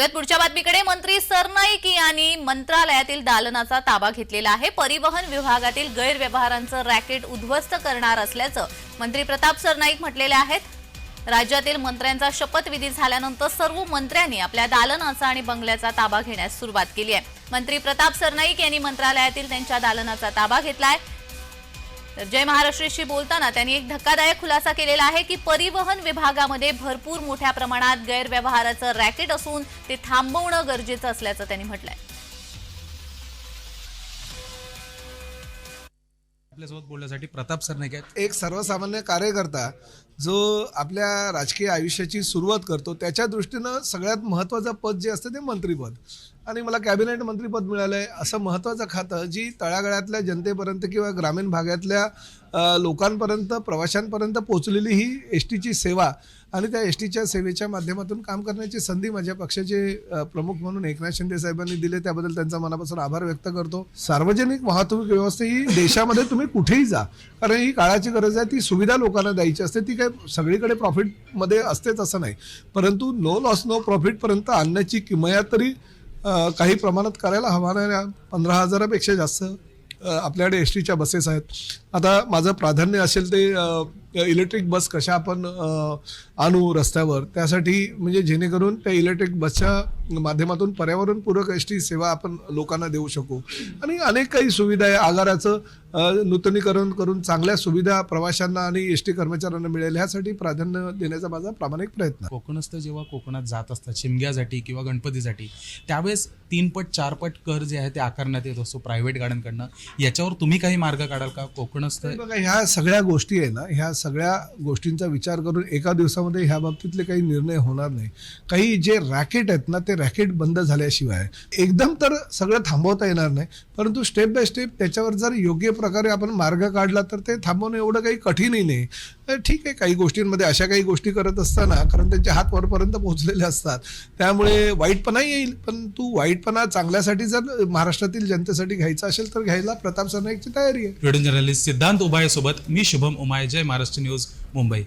वळूयात पुढच्या बातमीकडे. मंत्री सरनाईक यांनी मंत्रालयातील दालनाचा ताबा घेतलेला आहे. परिवहन विभागातील गैरव्यवहारांचं रॅकेट उद्ध्वस्त करणार असल्याचं मंत्री प्रताप सरनाईक म्हटलेले आहेत. राज्यातील मंत्र्यांचा शपथविधी झाल्यानंतर सर्व मंत्र्यांनी आपल्या दालनाचा आणि बंगल्याचा ताबा घेण्यास सुरुवात केली आहे. मंत्री प्रताप सरनाईक यांनी मंत्रालयातील त्यांच्या दालनाचा ताबा घेतला आहे. तर जय महाराष्ट्रशी बोलताना त्यांनी एक धक्कादायक खुलासा केलेला आहे की परिवहन विभागामध्ये भरपूर मोठ्या प्रमाणात गैरव्यवहाराचं रॅकेट असून ते थांबवणं गरजेचं असल्याचं त्यांनी म्हटलंय. आपल्यासोबत बोलण्यासाठी प्रताप सर नाही काय एक सर्वसामान्य कार्यकर्ता जो आपल्या राजकीय आयुष्याची सुरुवात करतो त्याच्या दृष्टीनं सगळ्यात महत्त्वाचं पद जे असतं ते मंत्रीपद. आणि मला कॅबिनेट मंत्रीपद मिळालं आहे असं महत्त्वाचं खातं जी तळागाळातल्या जनतेपर्यंत किंवा ग्रामीण भागातल्या लोकांपर्यंत प्रवाशांपर्यंत पोचलेली ही एस टीची सेवा आणि त्या एस टीच्या सेवेच्या माध्यमातून काम करण्याची संधी माझ्या पक्षाचे प्रमुख म्हणून एकनाथ शिंदे साहेबांनी दिले त्याबद्दल त्यांचा मनापासून आभार व्यक्त करतो. सार्वजनिक वाहतूक व्यवस्था ही देशामध्ये तुम्ही कुठेही जा कारण ही काळाची गरज आहे ती सुविधा लोकांना द्यायची असते ती काय सगळीकडे प्रॉफिटमध्ये असतेच असं नाही. परंतु नो लॉस नो प्रॉफिटपर्यंत आणण्याची किमया तरी काही प्रमाणात करायला हवा नाही पंधरा हजारापेक्षा जास्त आपल्याकडे एस टीच्या बसेस आहेत. आता माझं प्राधान्य असेल ते इलेक्ट्रिक बस कशा आपण आणू रस्त्यावर त्यासाठी म्हणजे जेणेकरून त्या इलेक्ट्रिक बसच्या माध्यमातून पर्यावरणपूरक एस टी सेवा आपण लोकांना देऊ शकू. आणि अनेक काही सुविधा आहे. आगाराचं नूतनीकरण करून चांगल्या सुविधा प्रवाशांना आणि एस टी कर्मचाऱ्यांना मिळेल ह्यासाठी प्राधान्य देण्याचा माझा प्रामाणिक प्रयत्न. कोकणस्थ जेव्हा कोकणात जात असतात शिमग्यासाठी किंवा गणपतीसाठी त्यावेळेस तीन पट चार पट कर जे आहे ते आकारण्यात येत असतो प्रायव्हेट गाड्यांकडनं याच्यावर तुम्ही काही मार्ग काढाल का? कोकणस्थ बघा ह्या सगळ्या गोष्टी आहे ना ह्या सगळ्या गोष्टींचा विचार करून एका दिवसामध्ये ह्या बाबतीतले काही निर्णय होणार नाही. काही जे रॅकेट आहेत ना ते रॅकेट बंद झाल्याशिवाय एकदम तर सगळं थांबवता येणार नाही परंतु स्टेप बाय स्टेप त्याच्यावर जर योग्य प्रकारे आपण मार्ग काढला तर ते थांबवणं एवढं काही कठीणही नाही. ठीक आहे काही गोष्टींमध्ये अशा काही गोष्टी करत असताना कारण त्यांचे हात वरपर्यंत पोहोचलेले असतात त्यामुळे वाईटपणा येईल पण तू वाईटपणा चांगल्यासाठी जर महाराष्ट्रातील जनतेसाठी घ्यायचा असेल तर घ्यायला प्रताप सरनाईकची तयारी आहे. व्हिडिओ जर्नलिस्ट सिद्धांत उबाळे सोबत मी शुभम उमाय जय महाराष्ट्र न्यूज मुंबई.